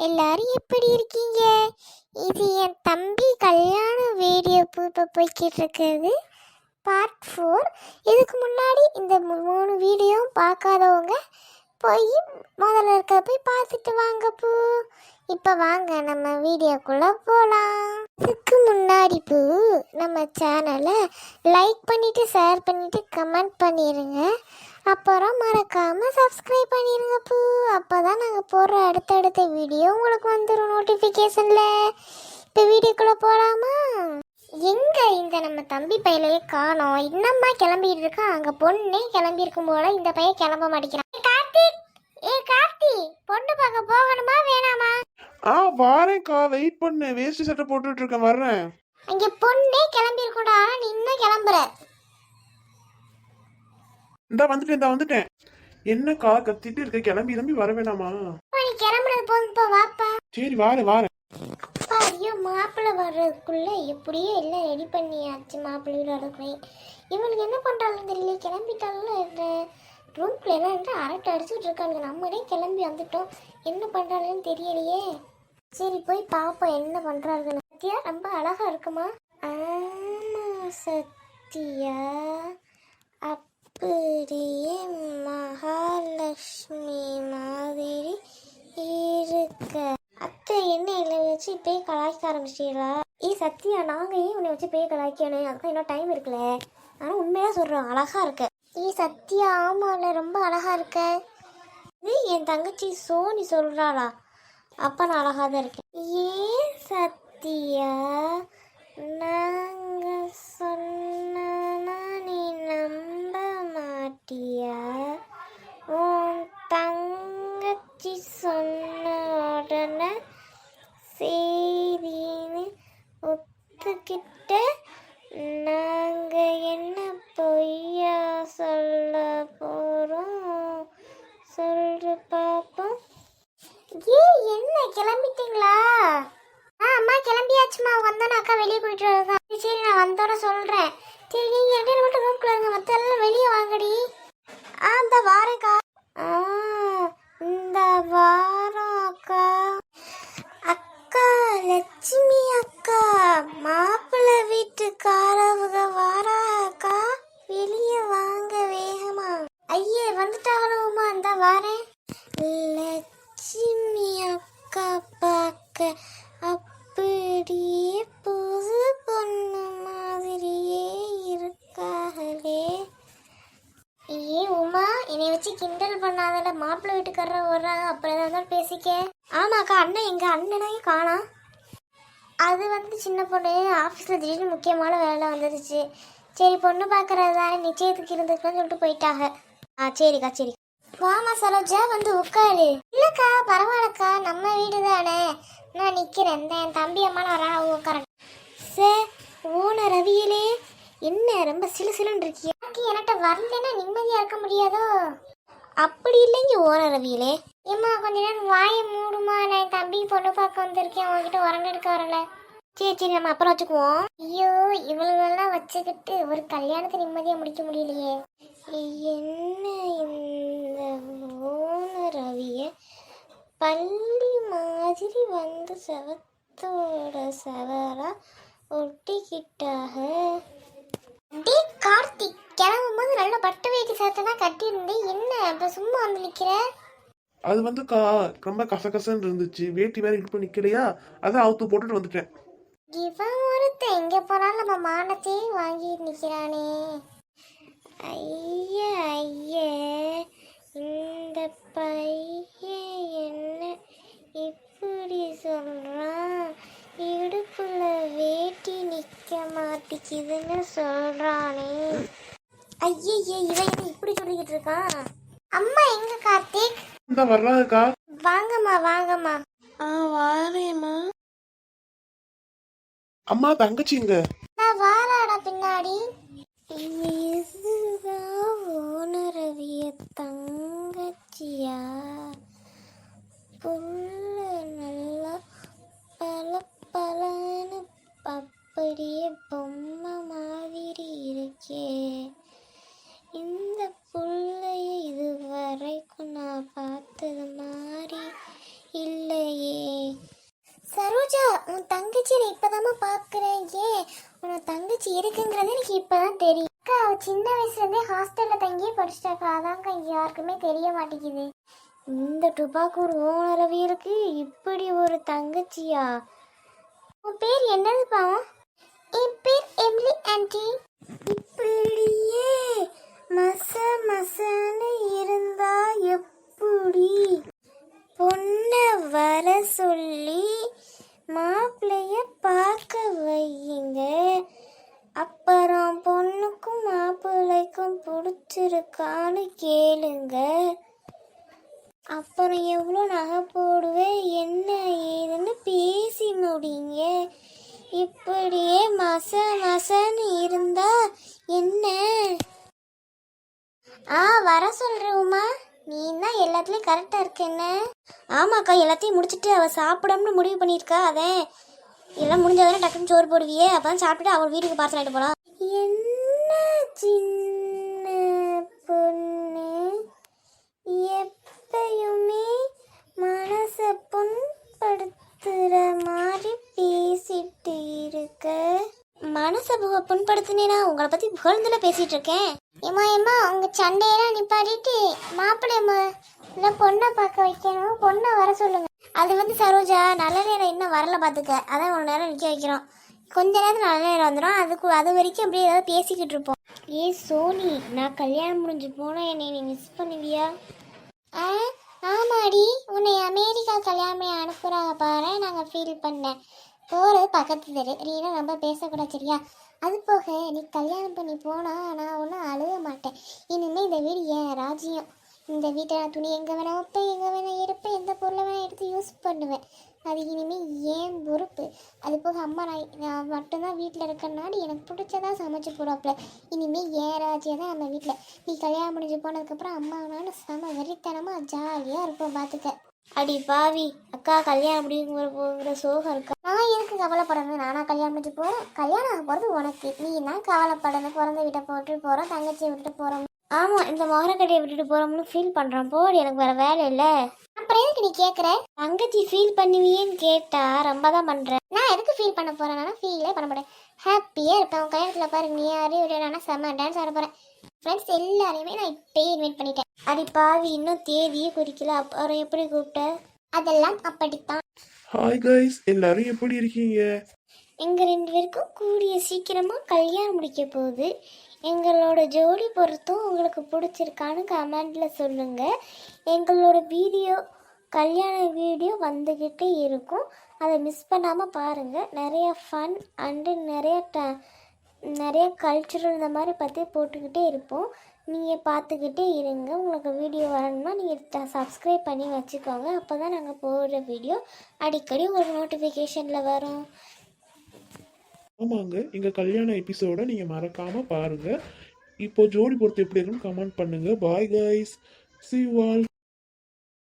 எல்லாரும் எப்படி இருக்கீங்க? இது என் தம்பி கல்யாண வீடியோ இப்போ போய்கிட்டு இருக்கிறது பார்ட் ஃபோர் இதுக்கு முன்னாடி இந்த மூணு வீடியோவும் பார்க்காதவங்க போய் முதல்ல இருக்க போய் பார்த்துட்டு வாங்க பூ. இப்போ வாங்க நம்ம வீடியோக்குள்ளே போகலாம் இதுக்கு முன்னாடி பூ நம்ம சேனலை லைக் பண்ணிவிட்டு ஷேர் பண்ணிவிட்டு கமெண்ட் பண்ணிடுங்க அப்புறம் மறக்காமல் சப்ஸ்கிரைப் பண்ணிடுங்க பூ. அப்போ தான் நாங்கள் போடுற அடுத்தடுத்த வீடியோ உங்களுக்கு வந்துடும் நோட்டிஃபிகேஷனில் இப்போ வீடியோக்குள்ளே போகலாமா எங்கே இந்த நம்ம தம்பி பையலையே காணோம். இன்னம்மா கிளம்பிட்டு இருக்கான் அங்கே பொண்ணே கிளம்பியிருக்கும் போல் போல இந்த பையன் கிளம்ப மாட்டேங்கிறான். ஏய், கார்த்திக்! ஏ கார்த்தி பொண்ணு பார்க்க போகணுமா வேணாமா? ஆ வாரேன்க்கா வெயிட் பண்ணு. வேஷ்டி சட்டை போட்டுட்டு இருக்கேன் வர்றேன். அங்கே பொண்ணே கிளம்பி இருக்கும்டா ஆனா நீ இன்னும் கிளம்புற. இந்தா வந்துட்டேன் இந்தா வந்துட்டேன். என்னக்கா கத்திட்டு இருக்க? கிளம்பி கிளம்பி வர வேணாமா? அப்பா, நீ கிளம்புறது போதுப்பா வாப்பா. சரி வாரேன் வாரேன். அப்பா, ஐயோ மாப்பிள்ளை வர்றதுக்குள்ள எப்படியோ எல்லாம் ரெடி பண்ணியாச்சு மாப்பிள்ளை வர்றதுக்குள்ளே இவனுக்கு என்ன பண்ணுறாங்கன்னு தெரியல கிளம்பிட்டாலும் ரூம்குள்ள எல்லாம் இருந்து அரட்டை அடிச்சுட்டு இருக்காங்க நம்மளே கிளம்பி வந்துட்டோம். என்ன பண்ணுறாங்கன்னு தெரியலையே. சரி போய் பார்ப்போம் என்ன பண்ணுறாருன்னு சத்யா ரொம்ப அழகா இருக்குமா? ஆமா சத்யா. அப்படியே மகாலட்சுமி மாதிரி இருக்க. அத்தை என்ன இல்லை வச்சு பேய் கலாய்க்க ஆரம்பிச்சிட்டீங்களா? ஏ சத்யா நாங்க ஏன் உன்னை வச்சு பேய் கலாய்க்கணும்? அதுக்கு இன்னும் டைம் இருக்குல்ல. ஆனால் உண்மையாக சொல்கிறோம் அழகாக இருக்க. ஏ சத்யா ஆமால ரொம்ப அழகா இருக்க. இது என் தங்கச்சி சோனி சொல்றாளா? அப்ப நான் அழகா தான் இருக்கேன். ஏன் சத்யா நாங்க சொன்னா நீ நம்ப மாட்டியா உன் தங்கச்சி சொன்ன உடனே சரின்னு ஒத்துக்கிட்ட நாங்க என்ன பொய்யா சொல்ல போறோம் சொல்லு பாப்போம் ஏ என்ன கிளம்பிட்டீங்களா ஆ அம்மா கிளம்பியாச்சுமா வந்தோன்னு அக்கா வெளியே கூட்டிட்டு வரதா சரி நான் வந்தோட சொல்றேன் சரி நீங்க ரெண்டு பேரும் மட்டும் ரூம்குள்ள இருங்க மத்த எல்லாம் வெளியே வாங்கடி ஆ இந்த வாரேக்கா ஆ இந்த வாரம் அக்கா அக்கா லட்சுமி அக்கா மாப்பிள்ளை வீட்டுக்காரவங்க வாரா அக்கா வெளியே வாங்க வேகமா ஐயே வந்துட்டாங்களுமா இந்த வாரேன் லட்சுமி அக்கா பார்க்க அப்படியே புது பொண்ணு மாதிரியே இருக்காங்களே ஏ உமா என்னை வச்சு கிண்டல் பண்ணாதல மாப்பிள்ளை வீட்டுக்காரர் வர்றாங்க அப்புறம் ஏதாவது பேசிக்க. ஆமாக்கா அண்ணன் எங்கள் அண்ணனையும் காணா. அது வந்து சின்ன பொண்ணு ஆஃபீஸில் திடீர்னு முக்கியமான வேலை வந்துருச்சு. சரி பொண்ணு பார்க்கறது தானே நிச்சயத்துக்கு இருந்துக்கணும்னு சொல்லிட்டு போயிட்டாங்க. ஆ சரிக்கா சரி. வாமா சரோஜா வந்து உட்காரு. இல்லைக்கா பரவாயில்லக்கா நம்ம வீடு தானே. நான் நிற்கிறேன் இந்த என் தம்பி அம்மா வரா உட்காரன் சே ஓன ரவியலே. என்ன ரொம்ப சிலு சிலுன்னு இருக்கியா? எனக்கு என்கிட்ட வரலன்னா நிம்மதியா இருக்க முடியாதோ? அப்படி இல்லைங்க ஓன ரவியலே ஏம்மா கொஞ்ச நேரம் வாயை மூடுமா? நான் என் தம்பி பொண்ணு பார்க்க வந்திருக்கேன். உங்ககிட்ட உரங்க எடுக்க வரல. சரி சரி நம்ம அப்புறம் வச்சுக்குவோம். ஐயோ இவங்களெல்லாம் வச்சுக்கிட்டு ஒரு கல்யாணத்தை நிம்மதியாக முடிக்க முடியலையே. என்ன இந்த ஓன ரவிய பள்ளி மாதிரி வந்து செவத்தோட செவரா ஒட்டிக்கிட்டாக? டே கார்த்திக் கிளம்பும்போது நல்ல பட்டு வேட்டி சேர்த்தனா கட்டியிருந்தேன் என்ன இப்போ சும்மா வந்து நிற்கிற அது வந்துக்கா ரொம்ப கசகசன்னு இருந்துச்சு. வேட்டி வேற இடுப்பு நிக்கலையா? அதான் அவுத்து போட்டுட்டு வந்துட்டேன். இவன் ஒருத்தன் எங்கே போனாலும் நம்ம மானத்தையே வாங்கிட்டு நிற்கிறானே ஐய ஐய இந்த பையன் என்ன இப்படி சொல்கிறான் இடுப்புல வேட்டி நிற்க மாட்டேங்குதுன்னு சொல்கிறானே ஐயய்ய இவன் என்ன இப்படி சொல்லிக்கிட்டு இருக்கான் அம்மா எங்க கார்த்திக்? இந்த வர்றாங்கக்கா. வாங்கம்மா வாங்கம்மா. ஆ வாரேம்மா. அம்மா தங்கச்சி இங்க நான் வாராடா பின்னாடி. இதுதான் ஓனரவிய தங்கச்சியா? தரோஜா உன் தங்கச்சி நான் இப்போதாம்மா ஏன்? உன் தங்கச்சி இருக்குங்கிறது எனக்கு இப்பதான் தெரியும். அக்கா அவ சின்ன வயசுல இருந்தே ஹாஸ்டல்ல தங்கியே படிச்சிட்டாக்கா அதான்க்கா யாருக்குமே தெரிய மாட்டேங்குது. இந்த டுபாக்கூர் ஓனரவியலுக்கு இப்படி ஒரு தங்கச்சியா? உன் பேர் என்னது பாவம்? என் பேர் எம்லி ஆன்டி இப்படியே மச மசன்னு இருந்தா எப்படி? பொண்ணை வர சொல்லி மாப்பிள்ளைய பார்க்க வையுங்க. அப்புறம் பொண்ணுக்கும் மாப்பிள்ளைக்கும் பிடிச்சிருக்கான்னு கேளுங்க. அப்புறம் எவ்வளோ நகை போடுவேன் என்ன ஏதுன்னு பேசி முடிங்க. இப்படியே மச மசன்னு இருந்தா என்ன? ஆ வர சொல்கிறேன் உமா. நீ தான் எல்லாத்துலேயும் கரெக்டாக இருக்க என்ன? ஆமாக்கா எல்லாத்தையும் முடிச்சுட்டு அவள் சாப்பிடாமனு முடிவு பண்ணியிருக்கா அதே. எல்லாம் முடிஞ்ச முடிஞ்சவரை டக்குன்னு சோறு போடுவியே அப்போ தான் சாப்பிட்டுட்டு அவள் வீட்டுக்கு பார்சல் ஆகிட்டு போகலாம் என்ன சின்ன பொண்ணு? எப்பயுமே மனசை புண்படுத்துகிற மாதிரி பேசிட்டு இருக்க. மனசை புண்படுத்தினேனா? உங்களை பத்தி புகழ்ந்துல பேசிட்டு இருக்கேன் ஏமா ஏமா உங்க சண்டையெல்லாம் நிப்பாடிட்டு மாப்பிள்ளையம்மா இல்லை பொண்ணை பார்க்க வைக்கணும். பொண்ணை வர சொல்லுங்க. அது வந்து சரோஜா நல்ல நேரம் இன்னும் வரல பார்த்துக்க அதான் ஒரு நேரம் நிற்க வைக்கிறோம். கொஞ்ச நேரத்தில் நல்ல நேரம் வந்துடும் அதுக்கு அது வரைக்கும் அப்படியே ஏதாவது பேசிக்கிட்டு இருப்போம். ஏ சோனி நான் கல்யாணம் முடிஞ்சு போனால் என்னை நீ மிஸ் பண்ணுவியா? ஆ ஆமாடி. உன்னை அமெரிக்கா கல்யாணம் அனுப்புகிறாங்க பாரு நாங்கள் ஃபீல் பண்ணேன். போகிறது பக்கத்து தெரு. நீனா ரொம்ப பேசக்கூடாது சரியா? அது போக நீ கல்யாணம் பண்ணி போனால் நான் ஒன்றும் அழுக மாட்டேன். இனிமேல் இந்த வீடு என் ராஜ்யம். இந்த வீட்டில் நான் துணி எங்கே வேணா வைப்பேன் எங்கே வேணா இருப்பேன் எந்த பொருளை வேணால் எடுத்து யூஸ் பண்ணுவேன். அது இனிமேல் ஏன் பொறுப்பு. அது போக அம்மா நான் நான் மட்டும்தான் வீட்டில் இருக்கனாடி எனக்கு பிடிச்சதான் சமைச்சு போடாப்புல இனிமேல் ஏன் ராஜ்யம் தான் நம்ம வீட்டில். நீ கல்யாணம் முடிஞ்சு போனதுக்கப்புறம் அம்மா நான் செம வெறித்தனமாக ஜாலியாக இருப்போம் பார்த்துக்க அடி பாவி அக்கா கல்யாணம் அப்படிங்கிற போகிற சோகம் இருக்கா? நான் எதுக்கு கவலைப்படணும் நானா கல்யாணம் பண்ணி போகிறேன் கல்யாணம் ஆக போகிறது உனக்கு. நீ தான் கவலைப்படணும்? பிறந்த வீட்டை போட்டு போகிறோம் தங்கச்சியை விட்டுட்டு போகிறோம் ஆமாம் இந்த மொகரக்கடையை விட்டுட்டு போகிறோம்னு ஃபீல் பண்ணுறோம் போடு எனக்கு வேறு வேலை இல்லை. அப்புறம் எதுக்கு நீ கேட்குற தங்கச்சி ஃபீல் பண்ணுவியேன்னு கேட்டா ரொம்ப தான் பண்ணுறேன் நான் எதுக்கு ஃபீல் பண்ண போகிறேன்னா ஃபீலே பண்ண மாட்டேன். ஹாப்பியாக இருப்பேன். உன் கல்யாணத்தில் பாரு நீ யாரையும் விட செம்ம டான்ஸ் ஆட போகிறேன் ஃப்ரெண்ட்ஸ் எல்லாரையுமே நான் இப்பயே இன்வைட் பண்ணிட்டேன். அடி பாவி இன்னும் தேதியே குறிக்கல. அப்புறம் எப்படி கூப்பிட்ட? அதெல்லாம் அப்படித்தான். ஹாய் கைஸ் எல்லாரும் எப்படி இருக்கீங்க? எங்கள் ரெண்டு பேருக்கும் கூடிய சீக்கிரமாக கல்யாணம் முடிக்க போகுது. எங்களோட ஜோடி பொறுத்தும் உங்களுக்கு பிடிச்சிருக்கான்னு கமெண்டில் சொல்லுங்கள் எங்களோட வீடியோ கல்யாண வீடியோ வந்துக்கிட்டே இருக்கும். அதை மிஸ் பண்ணாமல் பாருங்கள் நிறைய ஃபன் அண்டு நிறைய ட நிறைய கல்ச்சுரல் இந்த மாதிரி பற்றி போட்டுக்கிட்டே இருப்போம். நீங்கள் பார்த்துக்கிட்டே இருங்க. உங்களுக்கு வீடியோ வரணும்னா நீங்கள் சப்ஸ்கிரைப் பண்ணி வச்சுக்கோங்க. அப்போ தான் நாங்கள் போடுற வீடியோ அடிக்கடி ஒரு நோட்டிஃபிகேஷனில் வரும். ஆமாங்க. எங்கள் கல்யாண எபிசோட நீங்கள் மறக்காமல் பாருங்கள் இப்போ ஜோடி பொறுத்து எப்படி இருக்குன்னு கமெண்ட் பண்ணுங்க. பாய் கைஸ் சி வால்